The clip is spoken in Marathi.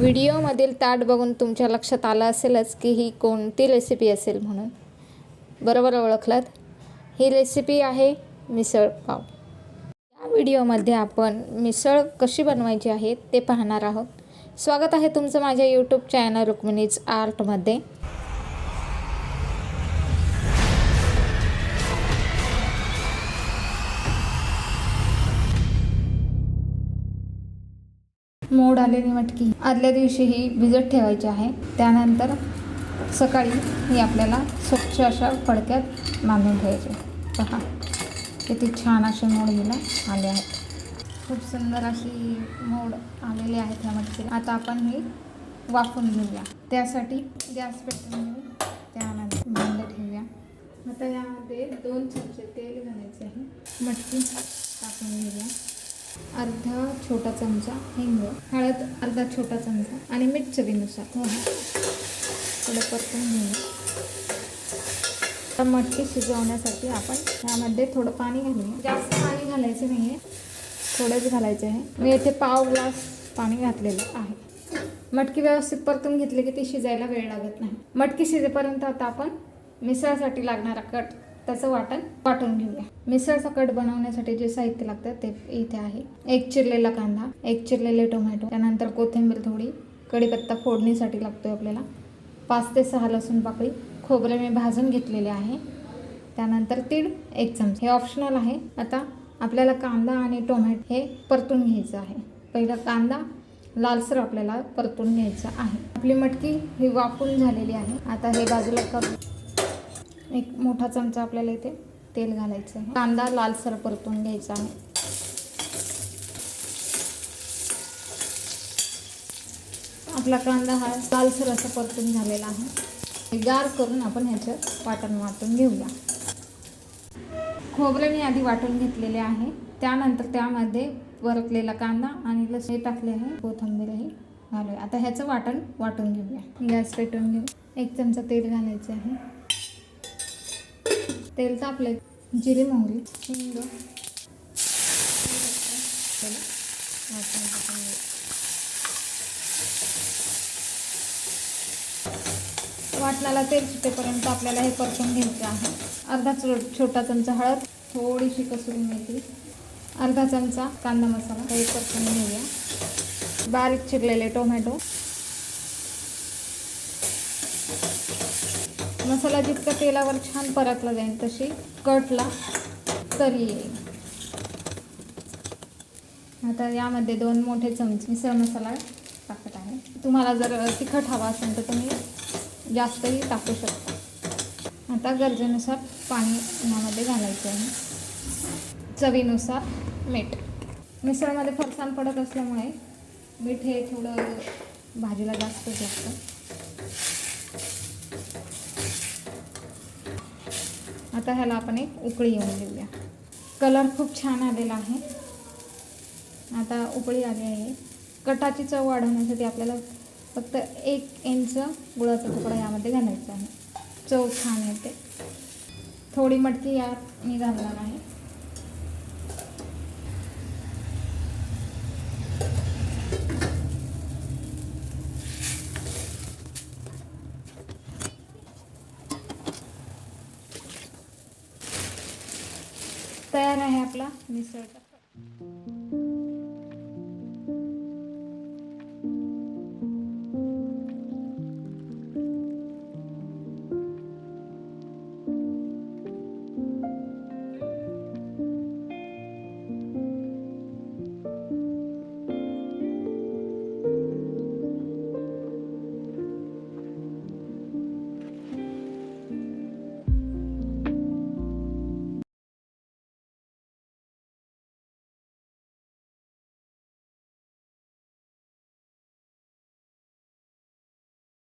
व्हिडिओमधील ताट बघून तुमच्या लक्षात आलं असेलच की ही कोणती रेसिपी असेल म्हणून. बरोबर ओळखलात? ही रेसिपी आहे मिसळ पाव. या व्हिडिओमध्ये आपण मिसळ कशी बनवायची आहे ते पाहणार आहोत. स्वागत आहे तुमचं माझ्या यूट्यूब चॅनल रुक्मिणीज आर्टमध्ये. मोड आलेली मटकी आदल्या दिवशी ही भिजत ठेवायची आहे. त्यानंतर सकाळी ही आपल्याला स्वच्छ अशा फडक्यात बांधून ठेवायची. पहा किती छान असे मोड हिला आले आहेत. खूप सुंदर अशी मोड आलेली आहेत ह्या मटकीला. आता आपण ही वाफून घेऊया. त्यासाठी गॅस पेटवून घेऊ त्यानंतर भांडं ठेवूया. आता यामध्ये दोन चमचे तेल घालायचे आहे. मटकी अर्धा छोटा चमचा हिंग हळद अर्धा छोटा चमचा आणि मीठ चवीनुसार. हो. थोडं परतून घेऊ आता मटकी शिजवण्यासाठी आपण त्यामध्ये थोडं पाणी घालूया. जास्त पाणी घालायचं नाही आहे थोडंच घालायचं आहे. मी येथे पाव ग्लास पाणी घातलेलं आहे. मटकी व्यवस्थित परतून घेतली की ती शिजायला वेळ लागत नाही. मटकी शिजेपर्यंत आता आपण मिसळसाठी लागणारा कट त्याचं वाटण वाटून घेऊया. मिसळचा कट बनवण्यासाठी जे साहित्य लागतं ते इथे आहे. एक चिरलेला कांदा एक चिरलेले टोमॅटो त्यानंतर कोथिंबीर थोडी कढीपत्ता फोडणीसाठी लागतोय आपल्याला. पाच ते सहा लसूण पाकळी खोबरे मी भाजून घेतलेले आहे. त्यानंतर तीळ एक चमचा. हे ऑप्शनल आहे. आता आपल्याला कांदा आणि टोमॅटो हे परतून घ्यायचं आहे. पहिला कांदा लालसर आपल्याला परतून घ्यायचा आहे. आपली मटकी ही वाफून झालेली आहे. आता हे बाजूला करून एक मोठा चमचा आपल्याला इथे तेल घालायचं आहे. कांदा लालसर परतून घ्यायचा आहे. आपला कांदा हा लालसर असा परतून झालेला आहे. गार करून आपण ह्याचं वाटण वाटून घेऊया. खोबरे मी आधी वाटून घेतलेले आहे. त्यानंतर त्यामध्ये वरकलेला कांदा आणि लसूण टाकले आहे. कोथिंबीरही घालूया. आता ह्याचं वाटण वाटून घेऊया. गॅस पेटवून घेऊ एक चमचा तेल घालायचे आहे. तेल तापले जिरे मोहरी. हिंग वाटणाला तेल सुटेपर्यंत आपल्याला हे परतून घ्यायचं आहे. अर्धा चो छोटा चमचा हळद थोडीशी कसुरी मेथी अर्धा चमचा कांदा मसाला. हे परतून घेऊया. बारीक चिरलेले टोमॅटो. मसाला जितका तेलावर छान परतला जाईल तशी कटला तरी येईल. आता यामध्ये दोन मोठे चमचे मिसळ मसाला टाकत आहे. तुम्हाला जर तिखट हवा असेल तर तुम्ही जास्तही टाकू शकता. आता गरजेनुसार पाणी यामध्ये घालायचं आहे. चवीनुसार मीठ. मिसळमध्ये फरसाण पडत असल्यामुळे मीठ हे थोडं भाजीला जास्त लागतं. आता ह्याला आपण एक उकळी येऊन देऊया. कलर खूप छान आलेला आहे. आता उकळी आली आहे. कटाची चव वाढवण्यासाठी आपल्याला फक्त एक इंच गुळाचा तुकडा यामध्ये घालायचा आहे. चव छान येते. थोडी मटकी यात मी घालणार आहे. तयार आहे आपला मिसळ